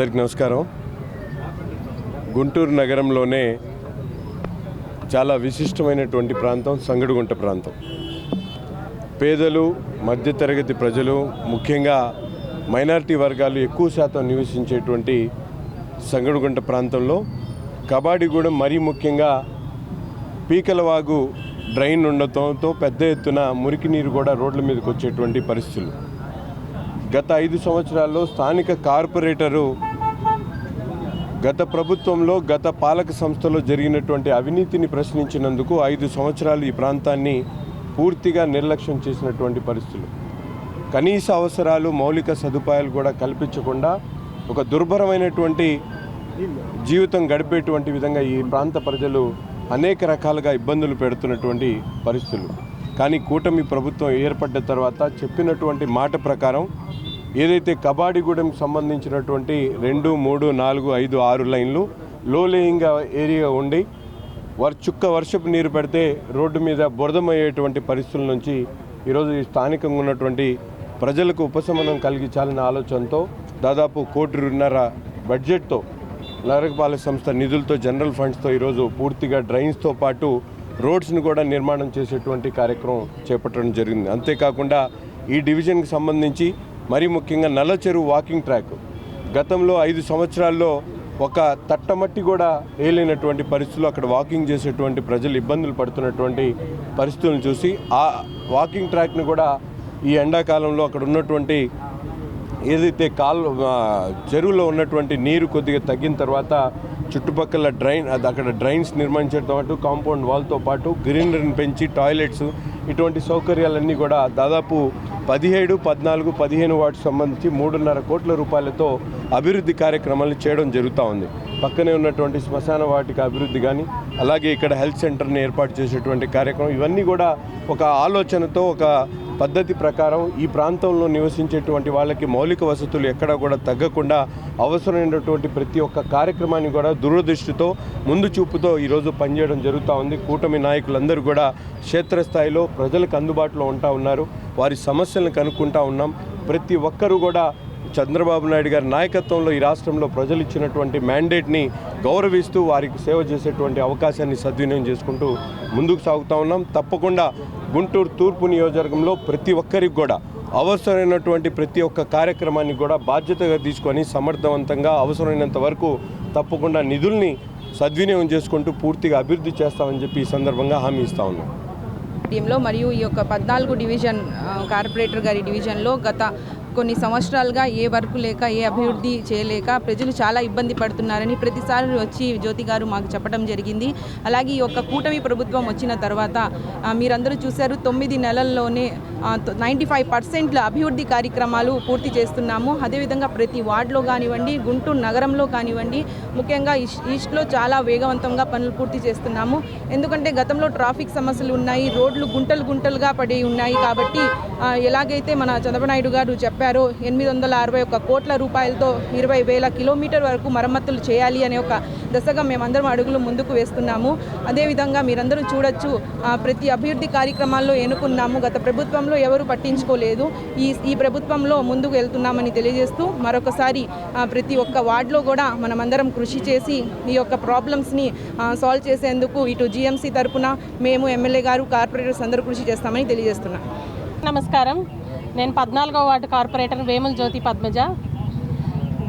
అందరికి నమస్కారం. గుంటూరు నగరంలోనే చాలా విశిష్టమైనటువంటి ప్రాంతం సంగడుగుంట ప్రాంతం. పేదలు మధ్యతరగతి ప్రజలు ముఖ్యంగా మైనారిటీ వర్గాలు ఎక్కువ శాతం నివసించేటువంటి సంగడుగుంట ప్రాంతంలో కబాడీగూడెం మరీ ముఖ్యంగా పీకలవాగు డ్రైన్ ఉండటంతో పెద్ద ఎత్తున మురికి నీరు కూడా రోడ్ల మీదకి వచ్చేటువంటి పరిస్థితులు. గత ఐదు సంవత్సరాల్లో స్థానిక కార్పొరేటరు గత ప్రభుత్వంలో గత పాలక సంస్థలో జరిగినటువంటి అవినీతిని ప్రశ్నించినందుకు ఐదు సంవత్సరాలు ఈ ప్రాంతాన్ని పూర్తిగా నిర్లక్ష్యం చేసినటువంటి పరిస్థితులు. కనీస అవసరాలు మౌలిక సదుపాయాలు కూడా కల్పించకుండా ఒక దుర్భరమైనటువంటి జీవితం గడిపేటువంటి విధంగా ఈ ప్రాంత ప్రజలు అనేక రకాలుగా ఇబ్బందులు పెడుతున్నటువంటి పరిస్థితులు. కానీ కూటమి ప్రభుత్వం ఏర్పడ్డ తర్వాత చెప్పినటువంటి మాట ప్రకారం ఏదైతే కబాడిగూడెం సంబంధించినటువంటి రెండు మూడు నాలుగు ఐదు ఆరు లైన్లు లో లేయింగ్ ఏరియా ఉండి వర్ చుక్క వర్షపు నీరు పెడితే రోడ్డు మీద బురదమయ్యేటువంటి పరిస్థితుల నుంచి ఈరోజు ఈ స్థానికంగా ఉన్నటువంటి ప్రజలకు ఉపశమనం కలిగించాలనే ఆలోచనతో దాదాపు కోటిన్నర బడ్జెట్తో నగరపాలక సంస్థ నిధులతో జనరల్ ఫండ్స్తో ఈరోజు పూర్తిగా డ్రైన్స్తో పాటు రోడ్స్ని కూడా నిర్మాణం చేసేటువంటి కార్యక్రమం చేపట్టడం జరిగింది. అంతేకాకుండా ఈ డివిజన్కి సంబంధించి మరీ ముఖ్యంగా నల్ల చెరువు వాకింగ్ ట్రాక్. గతంలో ఐదు సంవత్సరాల్లో ఒక తట్టమట్టి కూడా వేయలేనటువంటి పరిస్థితులు అక్కడ వాకింగ్ చేసేటువంటి ప్రజలు ఇబ్బందులు పడుతున్నటువంటి పరిస్థితులను చూసి ఆ వాకింగ్ ట్రాక్ని కూడా ఈ ఎండాకాలంలో అక్కడ ఉన్నటువంటి ఏదైతే కాల్ చెరువులో ఉన్నటువంటి నీరు కొద్దిగా తగ్గిన తర్వాత చుట్టుపక్కల డ్రైన్ అది అక్కడ డ్రైన్స్ నిర్మించడంతో పాటు కాంపౌండ్ వాల్తో పాటు గ్రీనరీని పెంచి టాయిలెట్స్ ఇటువంటి సౌకర్యాలన్నీ కూడా దాదాపు పదిహేడు పద్నాలుగు పదిహేను వాటికి సంబంధించి మూడున్నర కోట్ల రూపాయలతో అభివృద్ధి కార్యక్రమాలు చేయడం జరుగుతూ ఉంది. పక్కనే ఉన్నటువంటి శ్మశాన వాటికి అభివృద్ధి కానీ అలాగే ఇక్కడ హెల్త్ సెంటర్ని ఏర్పాటు చేసేటువంటి కార్యక్రమం ఇవన్నీ కూడా ఒక ఆలోచనతో ఒక పద్ధతి ప్రకారం ఈ ప్రాంతంలో నివసించేటువంటి వాళ్ళకి మౌలిక వసతులు ఎక్కడా కూడా తగ్గకుండా అవసరమైనటువంటి ప్రతి ఒక్క కార్యక్రమాన్ని కూడా దూరదృష్టితో ముందు చూపుతో ఈరోజు పనిచేయడం జరుగుతూ ఉంది. కూటమి నాయకులందరూ కూడా క్షేత్రస్థాయిలో ప్రజలకు అందుబాటులో ఉంటా ఉన్నారు. వారి సమస్యలను కనుక్కుంటా ఉన్నాం. ప్రతి ఒక్కరూ కూడా చంద్రబాబు నాయుడు గారి నాయకత్వంలో ఈ రాష్ట్రంలో ప్రజలు ఇచ్చినటువంటి మ్యాండేట్ని గౌరవిస్తూ వారికి సేవ చేసేటువంటి అవకాశాన్ని సద్వినియోగం చేసుకుంటూ ముందుకు సాగుతూ ఉన్నాం. తప్పకుండా గుంటూరు తూర్పు నియోజకవర్గంలో ప్రతి ఒక్కరికి కూడా అవసరమైనటువంటి ప్రతి ఒక్క కార్యక్రమాన్ని కూడా బాధ్యతగా తీసుకొని సమర్థవంతంగా అవసరమైనంత వరకు తప్పకుండా నిధుల్ని సద్వినియోగం చేసుకుంటూ పూర్తిగా అభివృద్ధి చేస్తామని చెప్పి ఈ సందర్భంగా హామీ ఇస్తా ఉన్నాం. టీంలో మరియు ఈ యొక్క పద్నాలుగు డివిజన్ కార్పొరేటర్ గారి డివిజన్లో గత కొన్ని సంవత్సరాలుగా ఏ వర్క్ లేక ఏ అభివృద్ధి చేయలేక ప్రజలు చాలా ఇబ్బంది పడుతున్నారని ప్రతిసారి వచ్చి జ్యోతి గారు మాకు చెప్పడం జరిగింది. అలాగే ఈ యొక్క కూటమి ప్రభుత్వం వచ్చిన తర్వాత మీరందరూ చూశారు తొమ్మిది నెలల్లోనే నైంటీ ఫైవ్ పర్సెంట్ల అభివృద్ధి కార్యక్రమాలు పూర్తి చేస్తున్నాము. అదేవిధంగా ప్రతి వార్డులో కానివ్వండి గుంటూరు నగరంలో కానివ్వండి ముఖ్యంగా ఈస్ట్ ఈస్ట్లో చాలా వేగవంతంగా పనులు పూర్తి చేస్తున్నాము. ఎందుకంటే గతంలో ట్రాఫిక్ సమస్యలు ఉన్నాయి రోడ్లు గుంటలు గుంటలుగా పడి ఉన్నాయి కాబట్టి ఎలాగైతే మన చంద్రబాబు నాయుడు గారు చెప్పారు ఎనిమిది వందల అరవై ఒక్క కోట్ల రూపాయలతో ఇరవై వేల కిలోమీటర్ వరకు మరమ్మతులు చేయాలి అనే ఒక దశగా మేమందరం అడుగులు ముందుకు వేస్తున్నాము. అదేవిధంగా మీరందరూ చూడొచ్చు ప్రతి అభివృద్ధి కార్యక్రమాల్లో ఎన్నుకున్నాము. గత ప్రభుత్వంలో ఎవరు పట్టించుకోలేదు. ఈ ఈ ప్రభుత్వంలో ముందుకు వెళ్తున్నామని తెలియజేస్తూ మరొకసారి ప్రతి ఒక్క వార్డులో కూడా మనమందరం కృషి చేసి ఈ యొక్క ప్రాబ్లమ్స్ని సాల్వ్ చేసేందుకు ఇటు జిఎంసీ తరపున మేము ఎమ్మెల్యే గారు కార్పొరేటర్స్ అందరూ కృషి చేస్తామని తెలియజేస్తున్నాం. నమస్కారం. నేను పద్నాలుగో వార్డు కార్పొరేటర్ వేముల జ్యోతి పద్మజ.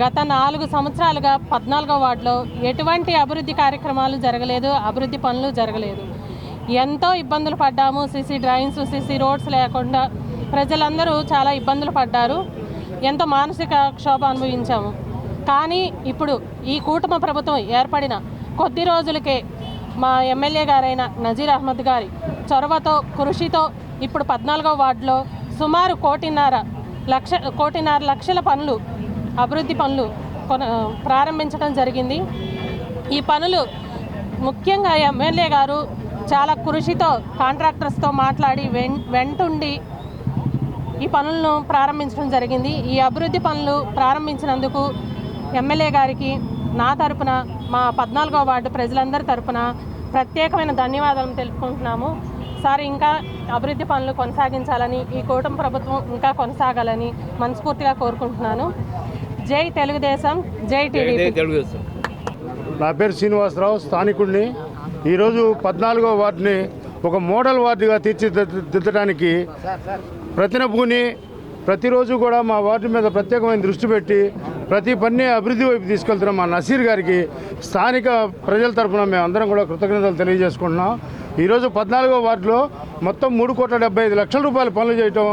గత నాలుగు సంవత్సరాలుగా పద్నాలుగో వార్డులో ఎటువంటి అభివృద్ధి కార్యక్రమాలు జరగలేదు అభివృద్ధి పనులు జరగలేదు. ఎంతో ఇబ్బందులు పడ్డాము సిసి డ్రైన్స్ సిసి రోడ్స్ లేకుండా ప్రజలందరూ చాలా ఇబ్బందులు పడ్డారు ఎంతో మానసిక క్షోభ అనుభవించాము. కానీ ఇప్పుడు ఈ కూటమి ప్రభుత్వం ఏర్పడిన కొద్ది రోజులకే మా ఎమ్మెల్యే గారైన నజీర్ అహ్మద్ గారి చొరవతో కృషితో ఇప్పుడు పద్నాలుగో వార్డులో సుమారు కోటిన్నర లక్ష కోటిన్నర లక్షల పనులు అభివృద్ధి పనులు కొన ప్రారంభించడం జరిగింది. ఈ పనులు ముఖ్యంగా ఎమ్మెల్యే గారు చాలా కృషితో కాంట్రాక్టర్స్తో మాట్లాడి వెం వెంటుండి ఈ పనులను ప్రారంభించడం జరిగింది. ఈ అభివృద్ధి పనులు ప్రారంభించినందుకు ఎమ్మెల్యే గారికి నా తరపున మా పద్నాలుగో వార్డు ప్రజలందరి తరపున ప్రత్యేకమైన ధన్యవాదాలు తెలుపుకుంటున్నాము. సార్ ఇంకా అభివృద్ధి పనులు కొనసాగించాలని ఈ కూటమి ప్రభుత్వం ఇంకా కొనసాగాలని మనస్ఫూర్తిగా కోరుకుంటున్నాను. జై తెలుగుదేశం జై టీడీపీ. నా పేరు శ్రీనివాసరావు స్థానికుడిని. ఈరోజు పద్నాలుగో వార్డుని ఒక మోడల్ వార్డుగా తీర్చిదిద్దడానికి ప్రతినభూని ప్రతిరోజు కూడా మా వార్డు మీద ప్రత్యేకమైన దృష్టి పెట్టి ప్రతి పని అభివృద్ధి వైపు తీసుకెళ్తున్నాం మా నసీర్ గారికి స్థానిక ప్రజల తరఫున మేము అందరం కూడా కృతజ్ఞతలు తెలియజేసుకుంటున్నాం. ఈరోజు పద్నాలుగో వార్డులో మొత్తం మూడు కోట్ల డెబ్బై ఐదు లక్షల రూపాయల పనులు చేయటం